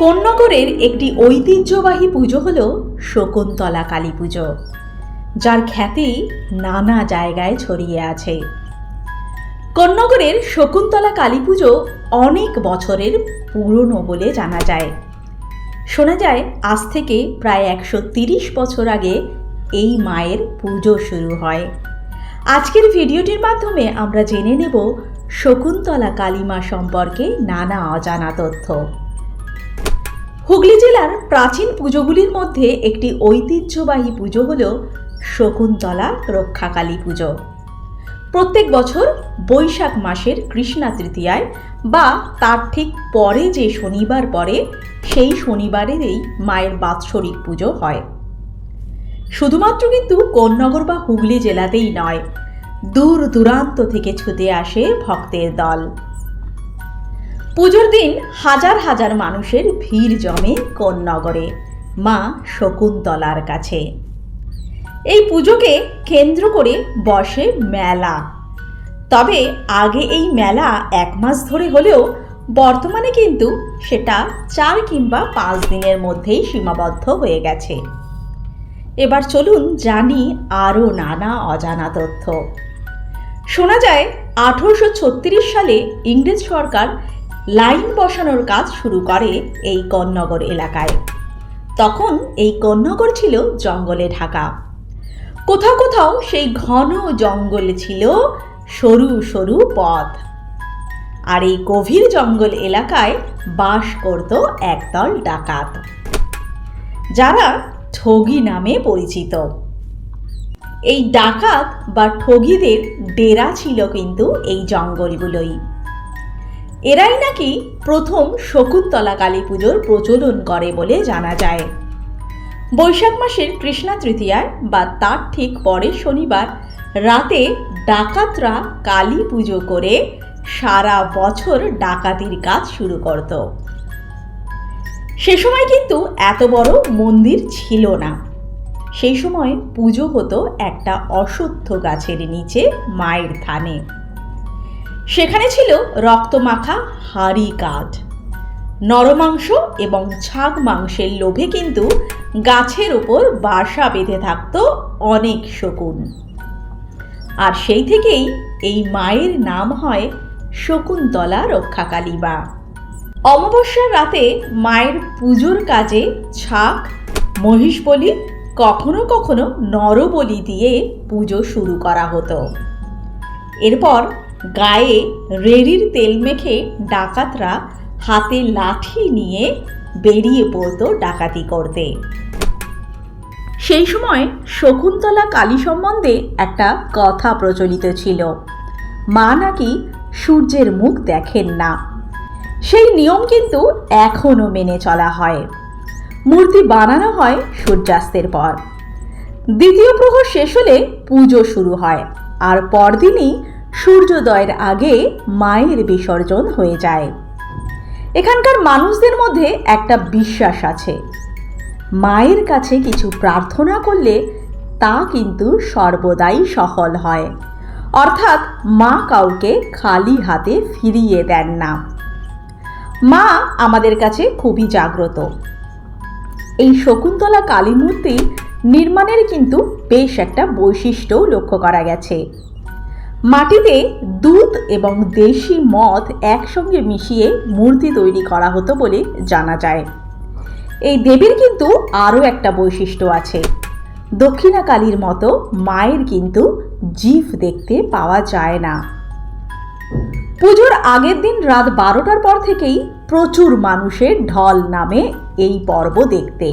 কোন্নগরের একটি ঐতিহ্যবাহী পুজো হল শকুন্তলা কালী পুজো, যার খ্যাতি নানা জায়গায় ছড়িয়ে আছে। কোন্নগরের শকুন্তলা কালী পুজো অনেক বছরের পুরনো বলে জানা যায়। শোনা যায়, আজ থেকে প্রায় একশো তিরিশ বছর আগে এই মায়ের পুজো শুরু হয়। আজকের ভিডিওটির মাধ্যমে আমরা জেনে নেব শকুন্তলা কালীমা সম্পর্কে নানা অজানা তথ্য। হুগলি জেলার প্রাচীন পুজোগুলির মধ্যে একটি ঐতিহ্যবাহী পুজো হল শকুন্তলা রক্ষাকালী পুজো। প্রত্যেক বছর বৈশাখ মাসের কৃষ্ণা তৃতীয়ায় বা তার ঠিক পরে যে শনিবার পরে সেই শনিবারেরই মায়ের বাৎসরিক পুজো হয়। শুধুমাত্র কিন্তু কোন্নগর বা হুগলি জেলাতেই নয়, দূর দূরান্ত থেকে ছুটে আসে ভক্তের দল। পুজোর দিন হাজার হাজার মানুষের ভিড় জমে কোন্নগরে, মা শকুন্তলার কাছে। এই পুজোকে কেন্দ্র করে বসে মেলা। তবে আগে এই মেলা এক মাস ধরে হলেও বর্তমানে কিন্তু সেটা চার কিংবা পাঁচ দিনের মধ্যেই সীমাবদ্ধ হয়ে গেছে। এবার চলুন জানি আরও নানা অজানা তথ্য। শোনা যায়, আঠেরোশো সালে ইংরেজ সরকার লাইন বসানোর কাজ শুরু করে এই কন্নগর এলাকায়। তখন এই কন্নগর ছিল জঙ্গলে ঢাকা। কোথাও কোথাও সেই ঘন জঙ্গলে ছিল সরু সরু পথ। আর এই গভীর জঙ্গল এলাকায় বাস করত একদল ডাকাত, যারা ঠগি নামে পরিচিত। এই ডাকাত বা ঠগিদের ডেরা ছিল কিন্তু এই জঙ্গলগুলোই। এরাই নাকি প্রথম শকুন্তলা কালী পুজোর প্রচলন করে বলে জানা যায়। বৈশাখ মাসের কৃষ্ণা তৃতীয়ায় বা তার ঠিক পরের শনিবার রাতে ডাকাতরা কালী পুজো করে সারা বছর ডাকাতির কাজ শুরু করত। সে সময় কিন্তু এত বড় মন্দির ছিল না। সেই সময় পুজো হতো একটা অশ্বত্থ গাছের নিচে মায়ের থানে। সেখানে ছিল রক্তমাখা, হাড়ি কাঠ। নরমাংস এবং ছাগ মাংসের লোভে কিন্তু গাছের ওপর বাসা বেঁধে থাকত অনেক শকুন। আর সেই থেকেই এই মায়ের নাম হয় শকুন্তলা রক্ষাকালী বা অমাবস্যার রাতে মায়ের পুজোর কাজে ছাক মহিষ বলি, কখনো কখনো নরবলি দিয়ে পুজো শুরু করা হতো। এরপর গায়ে রেড়ির তেল মেখে ডাকাতরা হাতে লাঠি নিয়ে বেরিয়ে পড়তো ডাকাতি করতে। সেই সময় শকুন্তলা কালী সম্বন্ধে একটা কথা প্রচলিত ছিল। মা নাকি সূর্যের মুখ দেখেন না। সেই নিয়ম কিন্তু এখনও মেনে চলা হয়। মূর্তি বানানো হয় সূর্যাস্তের পর। দ্বিতীয় প্রহর শেষ হলে পুজো শুরু হয়, আর পরদিনই সূর্যোদয়ের আগে মায়ের বিসর্জন হয়ে যায়। এখানকার মানুষদের মধ্যে একটা বিশ্বাস আছে। মায়ের কাছে কিছু প্রার্থনা করলে তা কিন্তু সর্বদাই সফল হয়। অর্থাৎ মা কাউকে খালি হাতে ফিরিয়ে দেন না। মা আমাদের কাছে খুবই জাগ্রত। এই শকুন্তলা কালী মূর্তি নির্মাণের কিন্তু বেশ একটা বৈশিষ্ট্যও লক্ষ্য করা গেছে। মাটিতে দুধ এবং দেশি মদ একসঙ্গে মিশিয়ে মূর্তি তৈরি করা হতো বলে জানা যায়। এই দেবীর কিন্তু আরও একটা বৈশিষ্ট্য আছে। দক্ষিণা কালীর মতো মায়ের কিন্তু জিভ দেখতে পাওয়া যায় না। পুজোর আগের দিন রাত বারোটার পর থেকেই প্রচুর মানুষের ঢল নামে এই পর্ব দেখতে।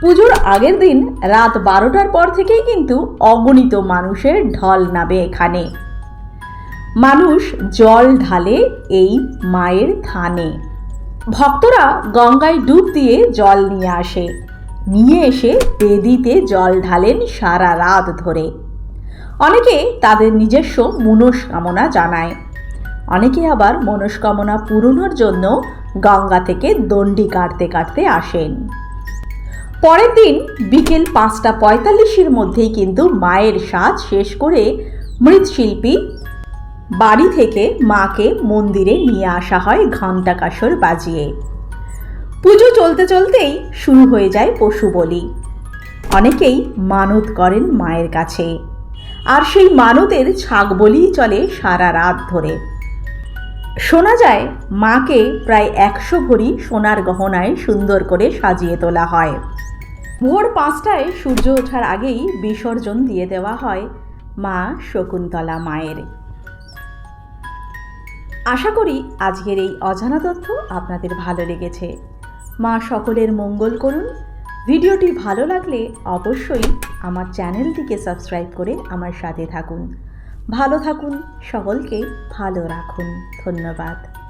পুজোর আগের দিন রাত বারোটার পর থেকেই কিন্তু অগণিত মানুষের ঢল নামে এখানে। মানুষ জল ঢালে এই মায়ের থানে। ভক্তরা গঙ্গায় ডুব দিয়ে জল নিয়ে আসে। নিয়ে এসে বেদিতে জল ঢালেন সারা রাত ধরে। অনেকে তাদের নিজস্ব মনস্কামনা জানায়। অনেকে আবার মনস্কামনা পূরণের জন্য গঙ্গা থেকে দণ্ডি কাটতে কাটতে আসেন। পরের দিন বিকেল পাঁচটা পঁয়তাল্লিশের মধ্যেই কিন্তু মায়ের সাজ শেষ করে মৃৎশিল্পী বাড়ি থেকে মাকে মন্দিরে নিয়ে আসা হয় ঘণ্টা কাসর বাজিয়ে। পুজো চলতে চলতেই শুরু হয়ে যায় পশু বলি। অনেকেই মানত করেন মায়ের কাছে। আর সেই মানতের ছাগ বলিই চলে সারা রাত ধরে। শোনা যায় মাকে প্রায় একশো ভরি সোনার গহনায় সুন্দর করে সাজিয়ে তোলা হয়। ভোর পাঁচটায় সূর্য ওঠার আগেই বিসর্জন দিয়ে দেওয়া হয় মা শকুন্তলা মায়ের। আশা করি আজকের এই অজানা তথ্য আপনাদের ভালো লেগেছে। মা সকলের মঙ্গল করুন। ভিডিওটি ভালো লাগলে অবশ্যই আমার চ্যানেলটিকে সাবস্ক্রাইব করে আমার সাথে থাকুন। ভালো থাকুন, সকলকে ভালো রাখুন। ধন্যবাদ।